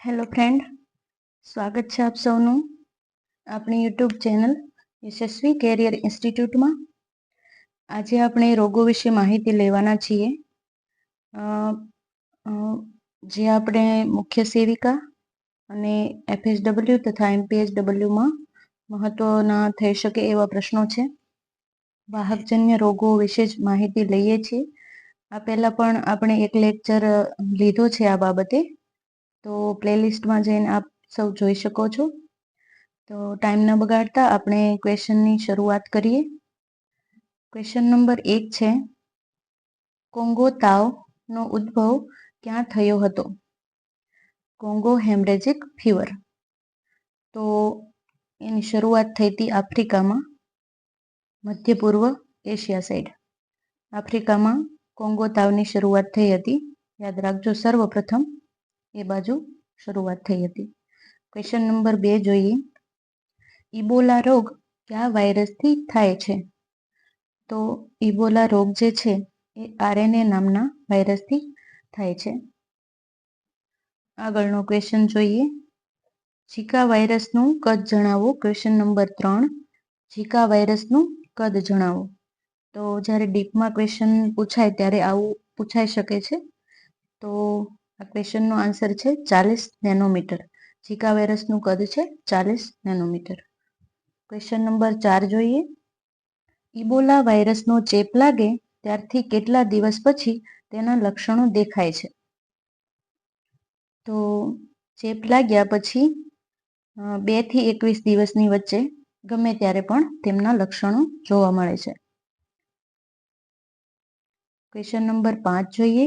Hello friend સ્વાગત છે આપ સૌનું આપણી યુટ્યુબ ચેનલ યશસ્વી કેરિયર ઇન્સ્ટિટ્યૂટમાં આજે આપણે રોગો વિશે માહિતી લેવાના છીએ. જે આપણે મુખ્ય સેવિકા અને એફએસડબલ્યુ તથા એમપીએસડબલ્યુમાં મહત્વના થઈ શકે એવા પ્રશ્નો છે. વાહકજન્ય રોગો વિશે જ માહિતી લઈએ છીએ. આ પહેલાં પણ આપણે એક લેક્ચર લીધો છે આ બાબતે. તો પ્લેલિસ્ટમાં જઈને આપ સૌ જોઈ શકો છો. તો ટાઈમ ન બગાડતા આપણે ક્વેશ્ચનની શરૂઆત કરીએ. ક્વેશ્ચન નંબર એક છે, કોંગો તાવનો ઉદ્ભવ ક્યાં થયો હતો? Congo haemorrhagic fever. તો એની શરૂઆત થઈ હતી આફ્રિકામાં, મધ્ય પૂર્વ એશિયા સાઈડ. આફ્રિકામાં કોંગો તાવની શરૂઆત થઈ હતી. યાદ રાખજો, સર્વપ્રથમ એ બાજુ શરૂઆત થઈ હતી. ક્વેશ્ચન નંબર બે જોઈએ. ઇબોલા રોગ કયા વાયરસથી થાય છે? તો ઇબોલા રોગ જે છે એ આરએનએ નામના વાયરસથી થાય છે. આગળનો ક્વેશ્ચન જોઈએ. ઝીકા વાયરસનું કદ જણાવો. ક્વેશ્ચન નંબર ત્રણ. ઝીકા વાયરસનું કદ જણાવો. તો જ્યારે ડીપમાં ક્વેશ્ચન પૂછાય ત્યારે આવું પૂછાઈ શકે છે. તો આ ક્વેશ્ચનનો આન્સર છે ચાલીસ નેનોમીટર ઝીકા વાયરસનું કદ છે ચાલીસ નેનોમીટર ક્વેશ્ચન નંબર ચાર જોઈએ. ઇબોલા વાયરસનો ચેપ લાગે ત્યારથી કેટલા દિવસ પછી તેના લક્ષણો દેખાય છે? તો ચેપ લાગ્યા પછી બેથી એકવીસ દિવસની વચ્ચે ગમે ત્યારે પણ તેમના લક્ષણો જોવા મળે છે. ક્વેશ્ચન નંબર પાંચ જોઈએ.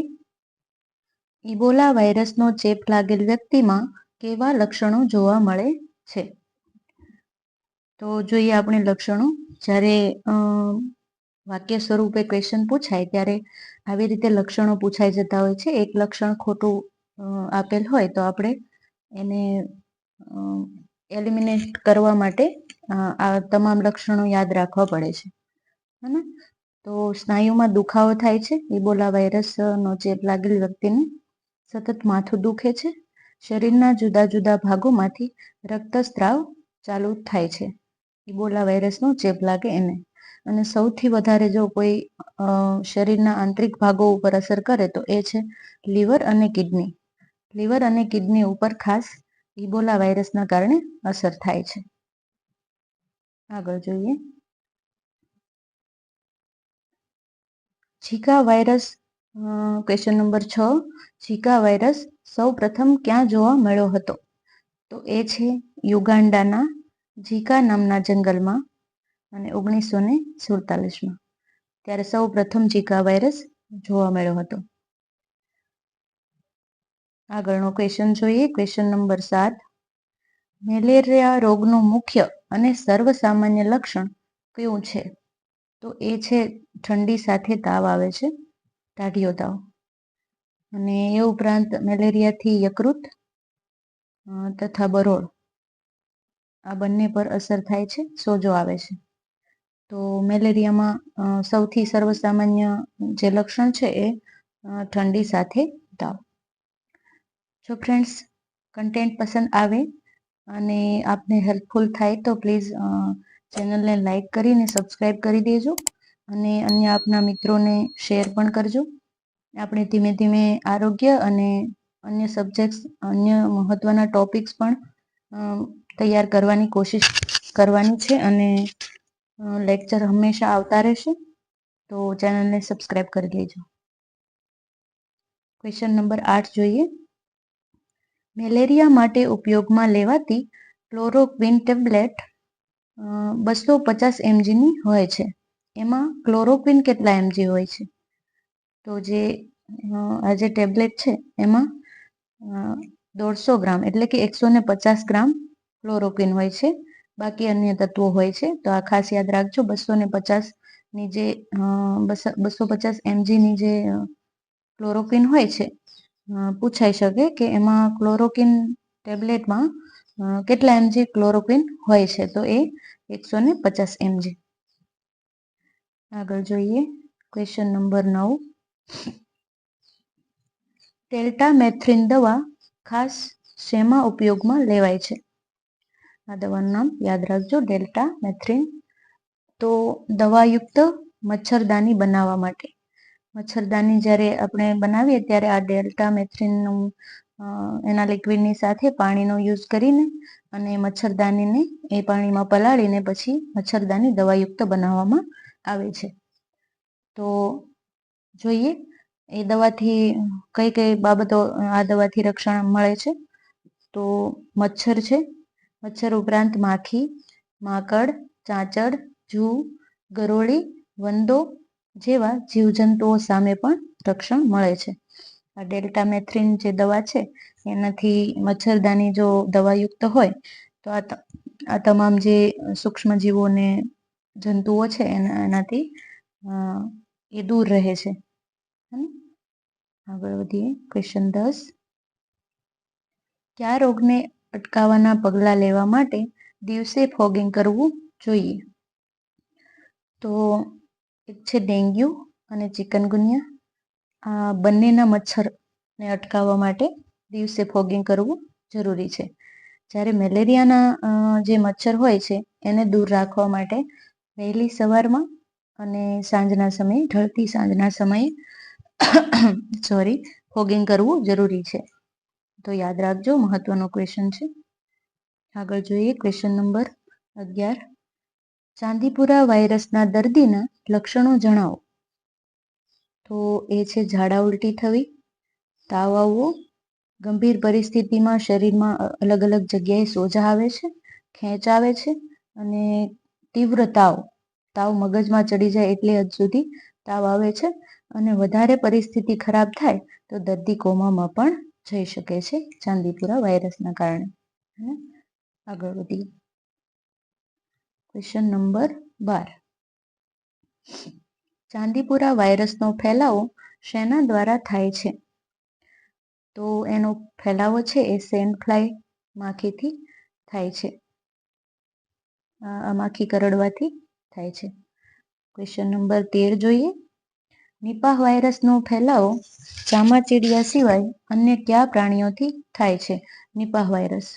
ઇબોલા વાયરસનો ચેપ લાગેલ વ્યક્તિમાં કેવા લક્ષણો જોવા મળે છે? તો જોઈએ આપણે લક્ષણો. જ્યારે વાક્ય સ્વરૂપે ક્વેશ્ચન પૂછાય, ત્યારે આવી રીતે લક્ષણો પૂછાઈ જતા હોય છે. એક લક્ષણ ખોટું આપેલ હોય તો આપણે એને એલિમિનેટ કરવા માટે આ તમામ લક્ષણો યાદ રાખવા પડે છે. હે તો સ્નાયુમાં દુખાવો થાય છે. ઇબોલા વાયરસનો ચેપ લાગેલ વ્યક્તિને સતત માથું દુખે છે. શરીરના જુદા જુદા ભાગોમાંથી રક્તસ્ત્રાવ ચાલુ થાય છે. ઇબોલા વાયરસનો ચેપ લાગે એને. અને સૌથી વધારે જો કોઈ શરીરના આંતરિક ભાગો ઉપર અસર કરે તો એ છે લીવર અને કિડની. લીવર અને કિડની ઉપર ખાસ ઇબોલા વાયરસના કારણે અસર થાય છે. આગળ જોઈએ. ઝીકા વાયરસ ક્વેશ્ચન નંબર છ. ઝીકા વાયરસ સૌ પ્રથમ ક્યાં જોવા મળ્યો હતો? તો એ છે યુગાન્ડાના ઝીકા નામના જંગલમાં અને ઓગણીસો ને સુડતાલીસમાં. ત્યારે સૌ પ્રથમ ઝીકા વાયરસ જોવા મળ્યો હતો. આગળનો ક્વેશ્ચન જોઈએ. ક્વેશ્ચન નંબર સાત. મેલેરિયા રોગનું મુખ્ય અને સર્વસામાન્ય લક્ષણ કયું છે? તો એ છે ઠંડી સાથે તાવ આવે છે. ટાઢિયો તાવ અને એ ઉપરાંત મેલેરિયાથી યકૃત તથા બરોળ. આ બંને પર અસર થાય છે, સોજો આવે છે. તો મેલેરિયામાં સૌથી સર્વસામાન્ય જે લક્ષણ છે એ ઠંડી સાથે તાવ. જો ફ્રેન્ડ્સ, કન્ટેન્ટ પસંદ આવે અને આપને હેલ્પફુલ થાય તો પ્લીઝ ચેનલને લાઈક કરીને સબસ્ક્રાઈબ કરી દેજો. અને અન્ય આપના મિત્રોને શેર પણ કરજો. આપણે ધીમે ધીમે આરોગ્ય અને અન્ય સબ્જેક્ટ્સ અન્ય મહત્ત્વના ટોપિક્સ પણ તૈયાર કરવાની કોશિશ કરવાની છે અને લેક્ચર હંમેશા આવતા રહેશે. તો ચેનલને સબસ્ક્રાઈબ કરી લેજો. ક્વેશ્ચન નંબર આઠ જોઈએ. મેલેરિયા માટે ઉપયોગમાં લેવાતી ક્લોરોક્વિન ટેબ્લેટ બસો પચાસ એમજીની હોય છે. એમાં ક્લોરોક્વિન કેટલા એમજી હોય છે? તો જે આ જે ટેબ્લેટ છે, એમાં દોઢસો ગ્રામ એટલે કે એકસો ને પચાસ ગ્રામ ક્લોરોક્વિન હોય છે. બાકી અન્ય તત્વો હોય છે. તો આ ખાસ યાદ રાખજો, બસો ને પચાસની જે બસો પચાસ એમજીની જે ક્લોરોક્વિન હોય છે પૂછાઈ શકે કે એમાં ક્લોરોક્વિન ટેબ્લેટમાં કેટલા એમજી ક્લોરોક્વિન હોય છે? તો એ એકસો ને પચાસ એમજી આગળ જોઈએ. ક્વેશ્ચન નંબર નવ. ટેલ્ટામેથ્રિન દવા ખાસ શેમાં ઉપયોગમાં લેવાય છે? આ દવાનું નામ યાદ રાખજો, ડેલ્ટા મેથ્રિન. તો દવાયુક્ત મચ્છરદાની બનાવવા માટે. મચ્છરદાની જ્યારે આપણે બનાવીએ ત્યારે આ ડેલ્ટા મેથ્રિનનું એના લિક્વિડની સાથે પાણીનો યુઝ કરીને અને મચ્છરદાનીને એ પાણીમાં પલાળીને પછી મચ્છરદાની દવાયુક્ત બનાવવામાં આવે છે. તો જોઈએ, એ દવાથી કઈ કઈ બાબતો આ દવાથી રક્ષણ મળે છે? તો મચ્છર છે. મચ્છર ઉપરાંત માખી, માકડ, ચાંચડ, જૂ, ગરોળી, વંદો જેવા જીવજંતુઓ સામે પણ રક્ષણ મળે છે. આ ડેલ્ટા મેથ્રિન જે દવા છે, એનાથી મચ્છરદાની જો દવાયુક્ત હોય, તો આ તમામ જે સૂક્ષ્મ જીવોને જંતુઓ છે એના, એનાથી એ દૂર રહે છે. આગળ વધીએ. ક્વેશ્ચન દસ. કયા રોગને અટકાવવાના પગલાં લેવા માટે દિવસે ફોગિંગ કરવું જોઈએ? તો એક છે ડેન્ગ્યુ અને ચિકનગુનિયા. આ બંનેના મચ્છરને અટકાવવા માટે દિવસે ફોગિંગ કરવું જરૂરી છે. જ્યારે મેલેરિયાના જે મચ્છર હોય છે, એને દૂર રાખવા માટે વહેલી સવારમાં અને સાંજના સમયે, ઢળતી સાંજના સમયે સોરી ફોગિંગ કરવું જરૂરી છે. તો યાદ રાખજો, મહત્વનો ક્વેશ્ચન છે. આગળ જોઈએ ક્વેશ્ચન નંબર અગિયાર. ચાંદીપુરા વાયરસના દર્દીના લક્ષણો જણાવો. તો એ છે, ઝાડા ઉલટી થવી, તાવ આવવો, ગંભીર પરિસ્થિતિમાં શરીરમાં અલગ અલગ જગ્યાએ સોજા આવે છે, ખેંચ આવે છે અને તીવ્ર તાવ તાવ મગજમાં ચડી જાય એટલે હદ સુધી તાવ આવે છે. અને વધારે પરિસ્થિતિ ખરાબ થાય તો દર્દી કોમામાં પણ જઈ શકે છે ચાંદીપુરા વાયરસના કારણે. આગળ વધીએ ક્વેશ્ચન નંબર બાર. ચાંદીપુરા વાયરસનો ફેલાવો શેના દ્વારા થાય છે? તો એનો ફેલાવો છે એ સેન્ડ ફ્લાય માખીથી થાય છે. આ માખી કરડવાથી થાય છે. ક્વેશ્ચન નંબર તેર જોઈએ. નિપાહ વાયરસનો ફેલાવો ચામાચીડિયા સિવાય અન્ય કયા પ્રાણીઓથી થાય છે? Nipah virus.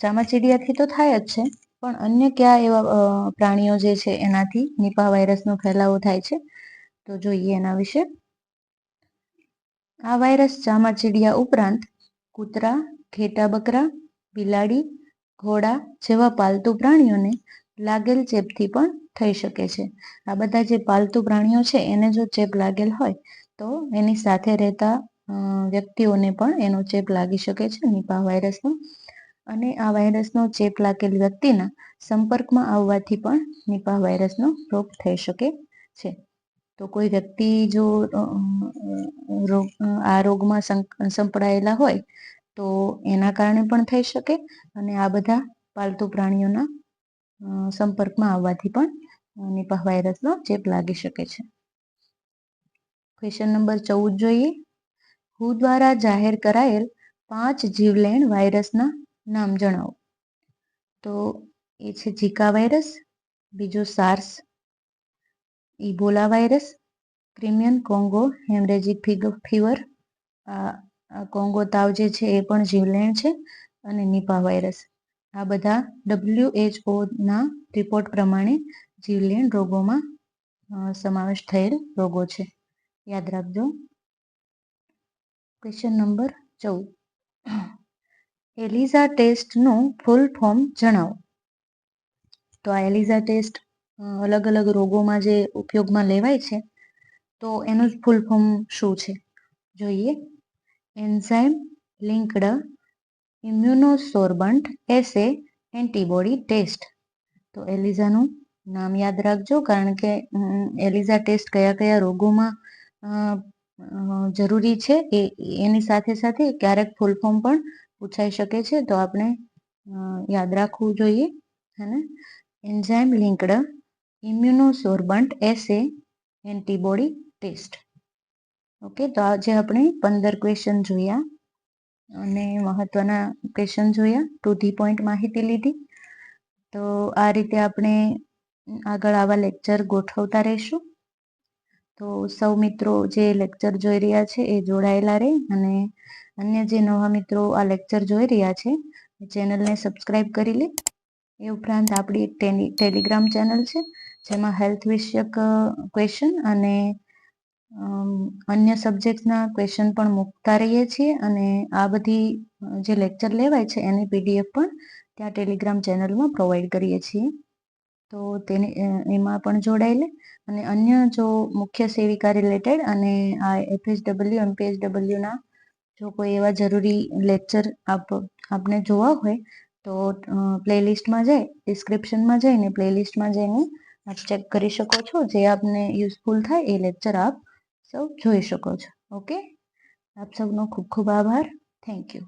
ચામાચીડિયાથી તો થાય જ છે, પણ અન્ય કયા એવા પ્રાણીઓ જે છે એનાથી નિપાહ વાયરસનો ફેલાવો થાય છે? તો જોઈએ એના વિશે. આ વાયરસ ચામાચીડિયા ઉપરાંત કૂતરા ઘેટા બકરા બિલાડી, ઘોડા જેવા પાલતુ પ્રાણીઓને લાગેલ ચેપથી પણ થઈ શકે છે. આ બધા જે પાલતુ પ્રાણીઓ છે, એને જો ચેપ લાગેલ હોય, તો એની સાથે રહેતા વ્યક્તિઓને પણ એનો ચેપ લાગી શકે છે, નિપા વાયરસનો. અને આ વાયરસનો ચેપ લાગેલ વ્યક્તિના સંપર્કમાં આવવાથી પણ નિપાહ વાયરસનો રોગ થઈ શકે છે. તો કોઈ વ્યક્તિ જો આ રોગમાં સંપડાયેલા હોય, તો એના કારણે પણ થઈ શકે. અને આ બધા પાલતુ પ્રાણીઓના સંપર્કમાં આવવાથી પણ નિપાહ વાયરસનો ચેપ લાગી શકે છે. ક્વેશ્ચન નંબર ચૌદ જોઈએ. હુ દ્વારા જાહેર કરાયેલ પાંચ જીવલેણ વાયરસના નામ જણાવો? તો એ છે ઝીકા વાયરસ બીજો SARS Ebola virus Crimean Congo haemorrhagic fever આ કોંગો તાવ જે છે એ પણ જીવલેણ છે, અને નિપા વાયરસ આ બધા ડબલ્યુ ના રિપોર્ટ પ્રમાણે જીવલેણ રોગોમાં સમાવેશ થયેલ રોગો છે. યાદ રાખજો. ક્વેશ્ચન નંબર ચૌદ. એલિઝા ટેસ્ટનું ફૂલ ફોર્મ જણાવો. તો આ એલિઝા ટેસ્ટ અલગ અલગ રોગોમાં જે ઉપયોગમાં લેવાય છે, તો એનું ફૂલ ફોર્મ શું છે? જોઈએ. Enzyme linked immunosorbent assay antibody test. તો એલિઝાનું નામ યાદ રાખજો, કારણ કે એલિઝા ટેસ્ટ કયા કયા રોગોમાં જરૂરી છે એ, એની સાથે સાથે ક્યારેક ફૂલ ફોર્મ પણ પૂછાઈ શકે છે. તો આપણે યાદ રાખવું જોઈએ અને enzyme linked immunosorbent assay antibody test. Okay, તો આજે આપણે પંદર ક્વેશ્ચન જોયા અને મહત્વના ક્વેશ્ચન જોયા ટુ ધી પોઈન્ટ માહિતી લીધી. તો આ રીતે આપણે આગળ આવા લેક્ચર ગોઠવતા રહીશું. તો સૌ મિત્રો જે લેક્ચર જોઈ રહ્યા છે એ જોડાયેલા રહે અને અન્ય જે નવા મિત્રો આ લેક્ચર જોઈ રહ્યા છે ચેનલને સબસ્ક્રાઈબ કરી લે. એ ઉપરાંત આપણી એક ટેલિગ્રામ ચેનલ છે, જેમાં હેલ્થ વિષયક ક્વેશ્ચન અને અન્ય સબ્જેક્ટના ક્વેશ્ચન પણ મૂકતા રહીએ છીએ અને આ બધી જે લેક્ચર લેવાય છે એની પીડીએફ પણ ત્યાં ટેલિગ્રામ ચેનલમાં પ્રોવાઈડ કરીએ છીએ. તો તેને એમાં પણ જોડાઈ લે. અને અન્ય જો મુખ્ય સેવિકા રિલેટેડ અને આ એફએસડબલ્યુ એમપીએસડબલ્યુના જો કોઈ એવા જરૂરી લેક્ચર આપ, આપને જોવા હોય, તો પ્લેલિસ્ટમાં જઈ ડિસ્ક્રિપ્શનમાં જઈને પ્લેલિસ્ટમાં જઈને આપ ચેક કરી શકો છો. જે આપને યુઝફુલ થાય એ લેક્ચર આપ સૌ જોઈ શકો છો. ઓકે? આપ સૌનો ખૂબ ખૂબ આભાર. Thank you.